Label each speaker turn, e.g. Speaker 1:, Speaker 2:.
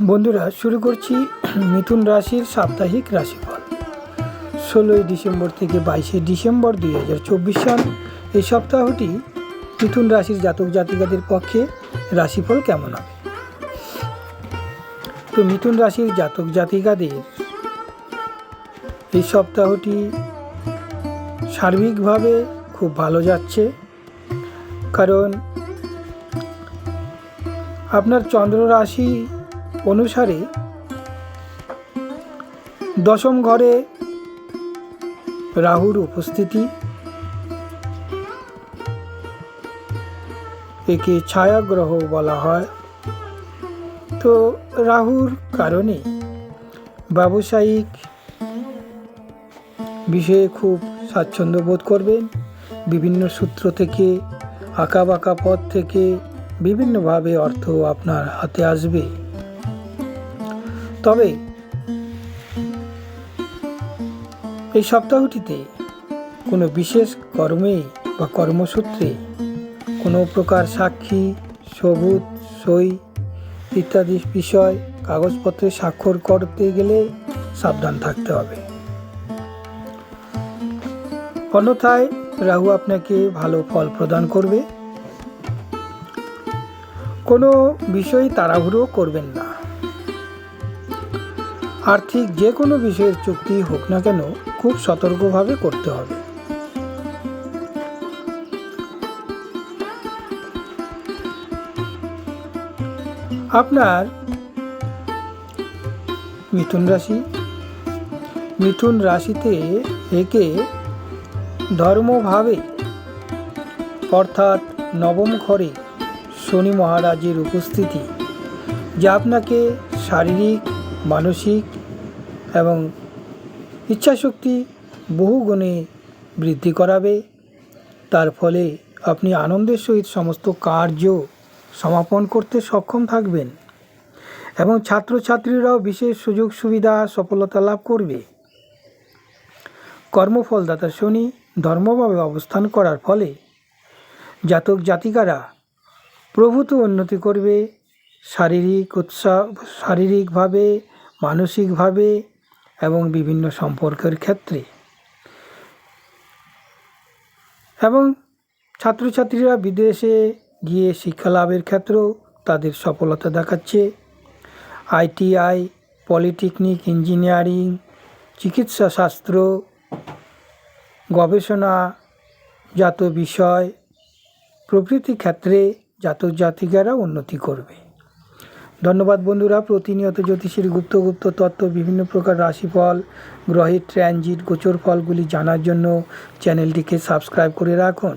Speaker 1: বন্ধুরা, শুরু করছি মিথুন রাশির সাপ্তাহিক রাশিফল। ষোলোই ডিসেম্বর থেকে বাইশে ডিসেম্বর দুই হাজার চব্বিশ সাল। এই সপ্তাহটি মিথুন রাশির জাতক জাতিকাদের পক্ষে রাশিফল কেমন হবে? তো মিথুন রাশির জাতক জাতিকাদের এই সপ্তাহটি সার্বিকভাবে খুব ভালো যাচ্ছে। কারণ আপনার চন্দ্র রাশি অনুসারে দশম ঘরে রাহুর উপস্থিতি। একে ছায়াগ্রহ বলা হয়। তো রাহুর কারণে ব্যবসায়িক বিষয়ে খুব স্বাচ্ছন্দ্য বোধ করবেন। বিভিন্ন সূত্র থেকে আঁকা বাঁকা পথ থেকে, বিভিন্নভাবে অর্থ আপনার হাতে আসবে। তবে এই সপ্তাহটিতে কোনো বিশেষ কর্মে বা কর্মসূত্রে কোনো প্রকার সাক্ষী, সবুজ, সই ইত্যাদি বিষয় কাগজপত্রে স্বাক্ষর করতে গেলে সাবধান থাকতে হবে। অন্যথায় রাহু আপনাকে ভালো ফল প্রদান করবে। কোনো বিষয় তাড়াহুড়ো করবেন না। আর্থিক যে কোনো বিষয়ের চুক্তি হোক না কেন খুব সতর্কভাবে করতে হবে। আপনার মিথুন রাশি। মিথুন রাশিতে একে ধর্মভাবে অর্থাৎ নবম ঘরে শনি মহারাজের উপস্থিতি, যা আপনাকে শারীরিক, মানসিক এবং ইচ্ছাশক্তি বহু গুণে বৃদ্ধি করাবে। তার ফলে আপনি আনন্দের সহিত সমস্ত কার্য সমাপন করতে সক্ষম থাকবেন এবং ছাত্রছাত্রীরাও বিশেষ সুযোগ সুবিধা সফলতা লাভ করবে। কর্মফলদাতা শনি ধর্মভাবে অবস্থান করার ফলে জাতক জাতিকারা প্রভূত উন্নতি করবে। শারীরিক উৎসাহ শারীরিকভাবে, মানসিকভাবে এবং বিভিন্ন সম্পর্কের ক্ষেত্রে। এবং ছাত্রছাত্রীরা বিদেশে গিয়ে শিক্ষা লাভের ক্ষেত্রেও তাদের সফলতা দেখাচ্ছে। আইটিআই, পলিটেকনিক ইঞ্জিনিয়ারিং, চিকিৎসা শাস্ত্র, গবেষণা জাত বিষয়, প্রভৃতি ক্ষেত্রে জাতক জাতিকারা উন্নতি করবে। ধন্যবাদ বন্ধুরা, প্রতিনিয়ত জ্যোতিষীর গুপ্ত গুপ্ত তত্ত্ব, বিভিন্ন প্রকার রাশিফল, গ্রহের ট্রানজিট গোচর ফলগুলি জানার জন্য চ্যানেলটিকে সাবস্ক্রাইব করে রাখুন।